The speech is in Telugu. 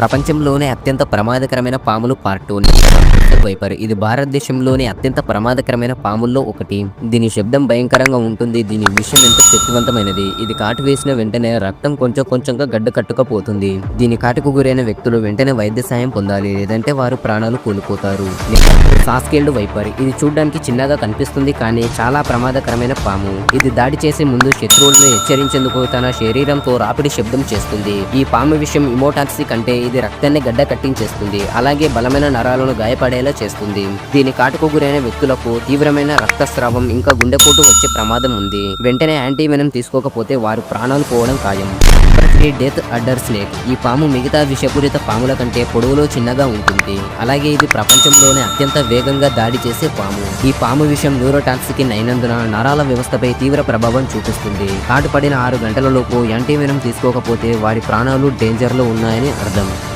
ప్రపంచంలోనే అత్యంత ప్రమాదకరమైన పాములు పార్ట్ టూ వైపర్. ఇది భారతదేశంలోని అత్యంత ప్రమాదకరమైన పాముల్లో ఒకటి. దీని శబ్దం భయంకరంగా ఉంటుంది. దీని విషయం ఎంతో శక్తివంతమైనది? ఇది కాటు వేసిన వెంటనే రక్తం కొంచెం కొంచెంగా గడ్డ కట్టుకపోతుంది. దీని కాటుకు గురైన వ్యక్తులు వెంటనే వైద్య సాయం పొందాలి లేదంటే వారు ప్రాణాలు కోల్పోతారు. Saw scaled viper. ఇది చూడడానికి చిన్నగా కనిపిస్తుంది కానీ చాలా ప్రమాదకరమైన పాము. ఇది దాడి చేసే ముందు శత్రువులను హెచ్చరించేందుకు తన శరీరంతో రాపిడి శబ్దం చేస్తుంది. ఈ పాము విషయం ఇమోటాక్సిక్ అంటే ఇది రక్తాన్ని గడ్డ కట్టించేస్తుంది. అలాగే బలమైన నరాలను గాయపడేలా చేస్తుంది. దీని కాటుకు గురైన వ్యక్తులకు తీవ్రమైన రక్తస్రావం ఇంకా గుండెపోటు వచ్చే ప్రమాదం ఉంది. వెంటనే యాంటీవెనం తీసుకోకపోతే వారు ప్రాణాలు పోవడం ఖాయం. డెత్ అడ్డర్ స్నేక్ ఈ పాము మిగతా విషపూరిత పాముల కంటే పొడవులో చిన్నగా ఉంటుంది. అలాగే ఇది ప్రపంచంలోనే అత్యంత వేగంగా దాడి చేసే పాము. ఈ పాము విషయం న్యూరోటాక్సికిన్ అయినందున నరాల వ్యవస్థపై తీవ్ర ప్రభావం చూపిస్తుంది. కాటుపడిన ఆరు గంటలలోపు యాంటీవెనం తీసుకోకపోతే వారి ప్రాణాలు డేంజర్లో ఉన్నాయని అర్థం.